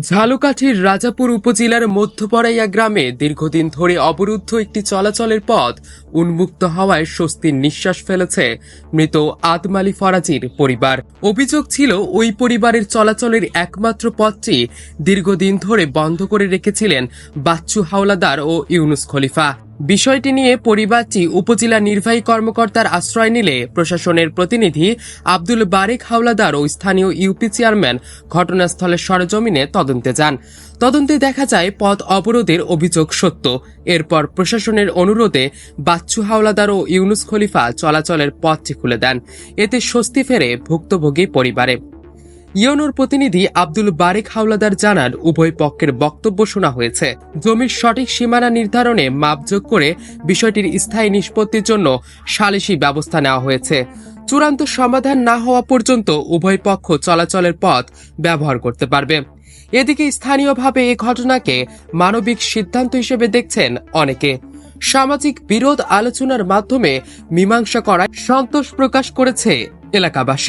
ঝালকাঠির রাজাপুর উপজেলার মধ্যপড়াইয়া গ্রামে দীর্ঘদিন ধরে অবরুদ্ধ একটি চলাচলের পথ উন্মুক্ত হওয়ায় স্বস্তির নিঃশ্বাস ফেলেছে মৃত আদমালি ফরাজির পরিবার। অভিযোগ ছিল, ওই পরিবারের চলাচলের একমাত্র পথটি দীর্ঘদিন ধরে বন্ধ করে রেখেছিলেন বাচ্চু হাওলাদার ও ইউনুস খলিফা। বিষয়টি নিয়ে পরিবারটি উপজেলা নির্বাহী কর্মকর্তার আশ্রয় নিলে প্রশাসনের প্রতিনিধি আব্দুল বারেক হাওলাদার ও স্থানীয় ইউপি চেয়ারম্যান ঘটনাস্থলের সরজমিনে তদন্তে যান। তদন্তে দেখা যায়, পথ অবরোধের অভিযোগ সত্য। এরপর প্রশাসনের অনুরোধে বাচ্চু হাওলাদার ও ইউনুস খলিফা চলাচলের পথটি খুলে দেন। এতে স্বস্তি ফেরে ভুক্তভোগী পরিবারে। ইয়নোর প্রতিনিধি আব্দুল বারেক হাওলাদার জানান, উভয় পক্ষের বক্তব্য শোনা হয়েছে। জমির সঠিক সীমানা নির্ধারণে মাপযোগ করে বিষয়টির স্থায়ী নিষ্পত্তির জন্য সালিসি ব্যবস্থা নেওয়া হয়েছে। চূড়ান্ত সমাধান না হওয়া পর্যন্ত উভয় পক্ষ চলাচলের পথ ব্যবহার করতে পারবে। এদিকে স্থানীয়ভাবে এ ঘটনাকে মানবিক সিদ্ধান্ত হিসেবে দেখছেন অনেকে। সামাজিক বিরোধ আলোচনার মাধ্যমে মীমাংসা করায় সন্তোষ প্রকাশ করেছে এলাকাবাসী।